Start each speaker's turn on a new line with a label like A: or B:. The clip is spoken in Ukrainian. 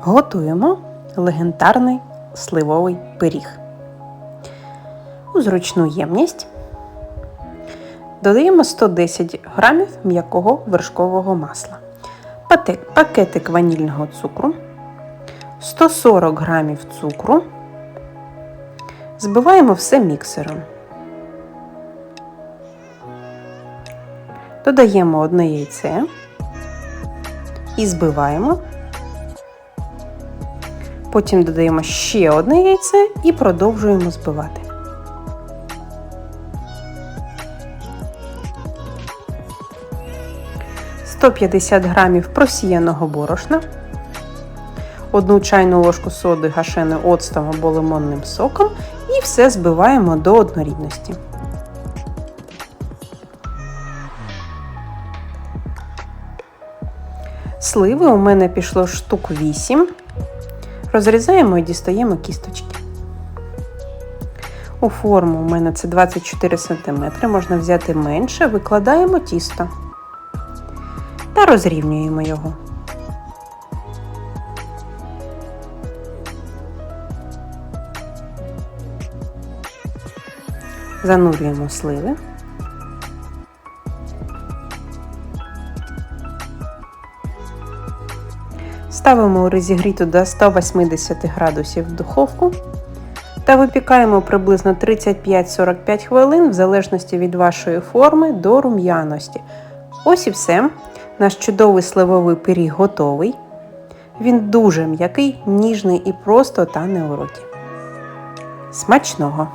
A: Готуємо легендарний сливовий пиріг. У зручну ємність додаємо 110 грамів м'якого вершкового масла, пакетик ванільного цукру, 140 грамів цукру. Збиваємо все міксером. Додаємо одне яйце і збиваємо. Потім додаємо ще одне яйце і продовжуємо збивати. «150 грамів просіяного борошна, одну чайну ложку соди гашеної оцтом або лимонним соком і все збиваємо до однорідності. Сливи у мене пішло штук 8. Розрізаємо і дістаємо кісточки. У форму у мене це 24 см, можна взяти менше, викладаємо тісто та розрівнюємо його. Занурюємо сливи. Ставимо у розігріту до 180 градусів в духовку та випікаємо приблизно 35-45 хвилин в залежності від вашої форми до рум'яності. Ось і все. Наш чудовий сливовий пиріг готовий. Він дуже м'який, ніжний і просто та не у роті. Смачного!